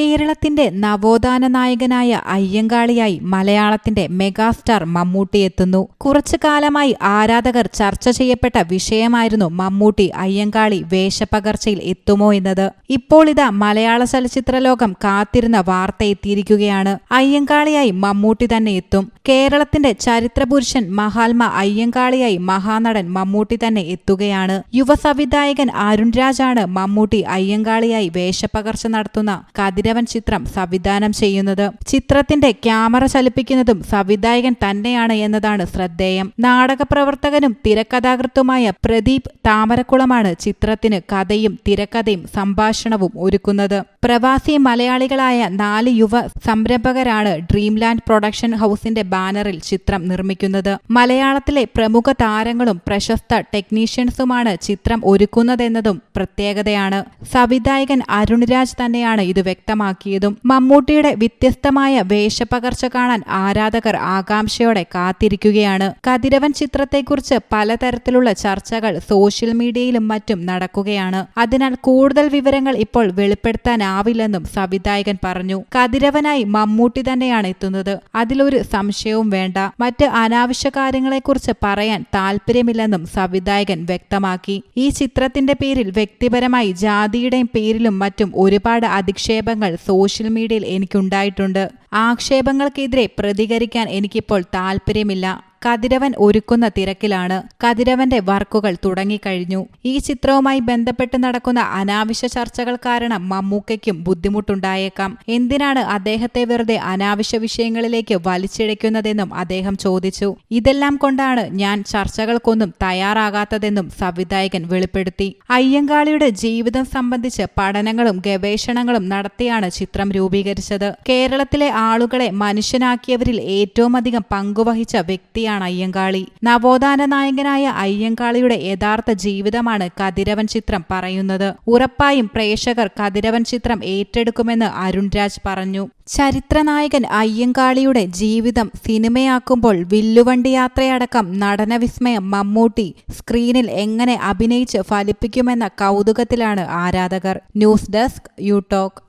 കേരളത്തിന്റെ നവോത്ഥാന നായകനായ അയ്യങ്കാളിയായി മലയാളത്തിന്റെ മെഗാസ്റ്റാർ മമ്മൂട്ടി എത്തുന്നു. കുറച്ചു കാലമായി ആരാധകർ ചർച്ച ചെയ്യപ്പെട്ട വിഷയമായിരുന്നു മമ്മൂട്ടി അയ്യങ്കാളി വേഷപ്പകർച്ചയിൽ എത്തുമോ എന്നത്. ഇപ്പോൾ ഇതാ മലയാള ചലച്ചിത്ര ലോകം കാത്തിരുന്ന വാർത്ത എത്തിയിരിക്കുകയാണ്. അയ്യങ്കാളിയായി മമ്മൂട്ടി തന്നെ എത്തും. കേരളത്തിന്റെ ചരിത്രപുരുഷൻ മഹാത്മ അയ്യങ്കാളിയായി മഹാനടൻ മമ്മൂട്ടി തന്നെ എത്തുകയാണ്. യുവ സംവിധായകൻ അരുൺരാജാണ് മമ്മൂട്ടി അയ്യങ്കാളിയായി വേഷപ്പകർച്ച നടത്തുന്ന കതിരവൻ ചിത്രം സംവിധാനം ചെയ്യുന്നത്. ചിത്രത്തിന്റെ ക്യാമറ ചലിപ്പിക്കുന്നതും സംവിധായകൻ തന്നെയാണ് എന്നതാണ് ശ്രദ്ധേയം. നാടകപ്രവർത്തകനും തിരക്കഥാകൃത്തുമായ പ്രദീപ് താമരക്കുളമാണ് ചിത്രത്തിന് കഥയും തിരക്കഥയും സംഭാഷണവും ഒരുക്കുന്നത്. പ്രവാസി മലയാളികളായ നാല് യുവ സംരംഭകരാണ് ഡ്രീംലാൻഡ് പ്രൊഡക്ഷൻ ഹൌസിന്റെ ബാനറിൽ ചിത്രം നിർമ്മിക്കുന്നത്. മലയാളത്തിലെ പ്രമുഖ താരങ്ങളും പ്രശസ്ത ടെക്നീഷ്യൻസുമാണ് ചിത്രം ഒരുക്കുന്നതെന്നതും പ്രത്യേകതയാണ്. സംവിധായകൻ അരുൺരാജ് തന്നെയാണ് ഇത് വ്യക്തമാക്കിയതും. മമ്മൂട്ടിയുടെ വ്യത്യസ്തമായ വേഷപ്പകർച്ച കാണാൻ ആരാധകർ ആകാംക്ഷയോടെ കാത്തിരിക്കുകയാണ്. കതിരവൻ ചിത്രത്തെക്കുറിച്ച് പലതരത്തിലുള്ള ചർച്ചകൾ സോഷ്യൽ മീഡിയയിലും മറ്റും നടക്കുകയാണ്. അതിനാൽ കൂടുതൽ വിവരങ്ങൾ ഇപ്പോൾ വെളിപ്പെടുത്താനാവില്ലെന്നും സംവിധായകൻ പറഞ്ഞു. കതിരവനായി മമ്മൂട്ടി തന്നെയാണ് എത്തുന്നത്. അതിലൊരു സംശയവും വേണ്ട. മറ്റ് അനാവശ്യ കാര്യങ്ങളെക്കുറിച്ച് പറയാൻ താല്പര്യമില്ലെന്നും സംവിധായകൻ വ്യക്തമാക്കി. ഈ ചിത്രത്തിന്റെ പേരിൽ വ്യക്തിപരമായി ജാതിയുടെയും പേരിലും മറ്റും ഒരുപാട് അധിക്ഷേപങ്ങൾ സോഷ്യൽ മീഡിയയിൽ എനിക്കുണ്ടായിട്ടുണ്ട്. ആക്ഷേപങ്ങൾക്കെതിരെ പ്രതികരിക്കാൻ എനിക്കിപ്പോൾ താല്പര്യമില്ല. കതിരവൻ ഒരുക്കുന്ന തിരക്കിലാണ് കതിരവന്റെ വർക്കുകൾ തുടങ്ങിക്കഴിഞ്ഞു. ഈ ചിത്രവുമായി ബന്ധപ്പെട്ട് നടക്കുന്ന അനാവശ്യ ചർച്ചകൾ കാരണം മമ്മൂക്കയ്ക്കും ബുദ്ധിമുട്ടുണ്ടായേക്കാം. എന്തിനാണ് അദ്ദേഹത്തെ വെറുതെ അനാവശ്യ വിഷയങ്ങളിലേക്ക് വലിച്ചിഴയ്ക്കുന്നതെന്നും അദ്ദേഹം ചോദിച്ചു. ഇതെല്ലാം കൊണ്ടാണ് ഞാൻ ചർച്ചകൾക്കൊന്നും തയ്യാറാകാത്തതെന്നും സംവിധായകൻ വെളിപ്പെടുത്തി. അയ്യങ്കാളിയുടെ ജീവിതം സംബന്ധിച്ച് പഠനങ്ങളും ഗവേഷണങ്ങളും നടത്തിയാണ് ചിത്രം രൂപീകരിച്ചത്. കേരളത്തിലെ ആളുകളെ മനുഷ്യനാക്കിയവരിൽ ഏറ്റവുമധികം പങ്കുവഹിച്ച വ്യക്തിയാണ് വ്യക്തിയാണ് അയ്യങ്കാളി. നവോത്ഥാന നായകനായ അയ്യങ്കാളിയുടെ യഥാർത്ഥ ജീവിതമാണ് കതിരവൻ ചിത്രം പറയുന്നത്. ഉറപ്പായും പ്രേക്ഷകർ കതിരവൻ ചിത്രം ഏറ്റെടുക്കുമെന്ന് അരുൺരാജ് പറഞ്ഞു. ചരിത്രനായകൻ അയ്യങ്കാളിയുടെ ജീവിതം സിനിമയാക്കുമ്പോൾ വില്ലുവണ്ടി യാത്രയടക്കം നടനവിസ്മയം മമ്മൂട്ടി സ്ക്രീനിൽ എങ്ങനെ അഭിനയിച്ച് ഫലിപ്പിക്കുമെന്ന കൗതുകത്തിലാണ് ആരാധകർ. News desk you talk